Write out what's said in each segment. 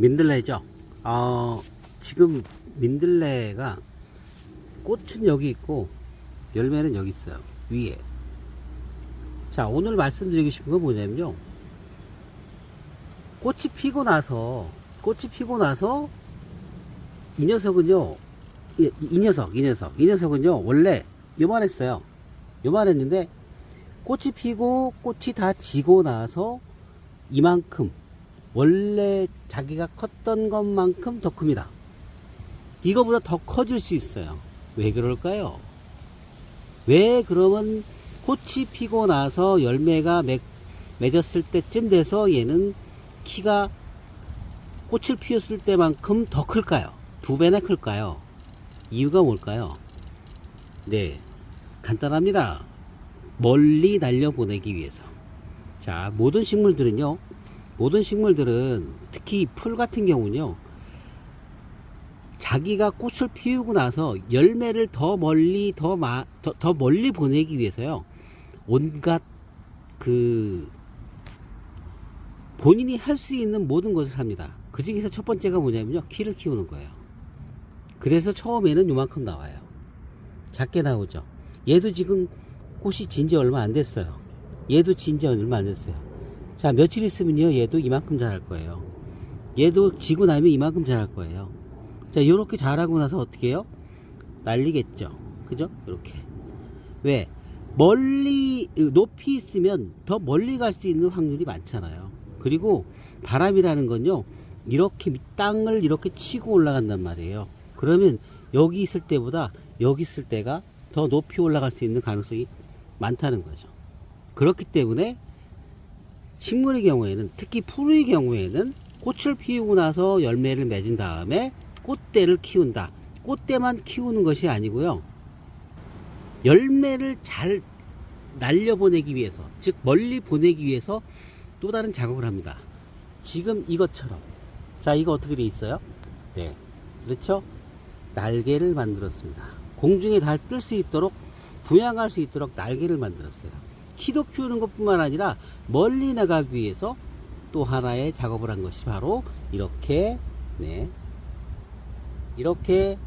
민들레죠. 어, 지금 민들레가 꽃은 여기 있고 열매는 여기 있어요. 위에. 자, 오늘 말씀드리고 싶은 건 뭐냐면요. 꽃이 피고 나서, 꽃이 피고 나서 이 녀석은요, 이, 이 녀석, 이 녀석, 이 녀석은요, 원래 요만했어요. 요만했는데 꽃이 피고 꽃이 다 지고 나서 이만큼 원래 자기가 컸던 것만큼 더 큽니다. 이거보다 더 커질 수 있어요. 왜 그럴까요? 왜 그러면 꽃이 피고 나서 열매가 맺, 맺었을 때쯤 돼서 얘는 키가 꽃을 피웠을 때만큼 더 클까요? 두 배나 클까요? 이유가 뭘까요? 네, 간단합니다. 멀리 날려보내기 위해서. 자, 모든 식물들은요, 모든 식물들은 특히 풀 같은 경우는요, 자기가 꽃을 피우고 나서 열매를 더 멀리 더, 마, 더, 더 멀리 보내기 위해서요, 온갖 그 본인이 할 수 있는 모든 것을 합니다. 그 중에서 첫 번째가 뭐냐면요, 키를 키우는 거예요. 그래서 처음에는 요만큼 나와요. 작게 나오죠. 얘도 지금 꽃이 진 지 얼마 안 됐어요. 얘도 진 지 얼마 안 됐어요. 자, 며칠 있으면요, 얘도 이만큼 자랄 거예요. 얘도 지고 나면 이만큼 자랄 거예요. 자, 요렇게 자라고 나서 어떻게 해요? 날리겠죠. 그죠? 이렇게. 왜? 멀리, 높이 있으면 더 멀리 갈 수 있는 확률이 많잖아요. 그리고 바람이라는 건요, 이렇게 땅을 이렇게 치고 올라간단 말이에요. 그러면 여기 있을 때보다 여기 있을 때가 더 높이 올라갈 수 있는 가능성이 많다는 거죠. 그렇기 때문에 식물의 경우에는 특히 풀의 경우에는 꽃을 피우고 나서 열매를 맺은 다음에 꽃대를 키운다. 꽃대만 키우는 것이 아니고요. 열매를 잘 날려보내기 위해서, 즉 멀리 보내기 위해서 또 다른 작업을 합니다. 지금 이것처럼. 자, 이거 어떻게 돼 있어요? 네. 그렇죠? 날개를 만들었습니다. 공중에 달뜰수 있도록 부양할 수 있도록 날개를 만들었어요. 키도 키우는 것뿐만 아니라 멀리 나가기 위해서 또 하나의 작업을 한 것이 바로 이렇게 네 이렇게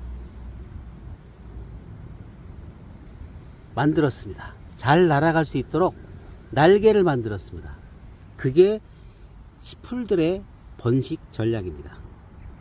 만들었습니다. 잘 날아갈 수 있도록 날개를 만들었습니다. 그게 풀들의 번식 전략입니다.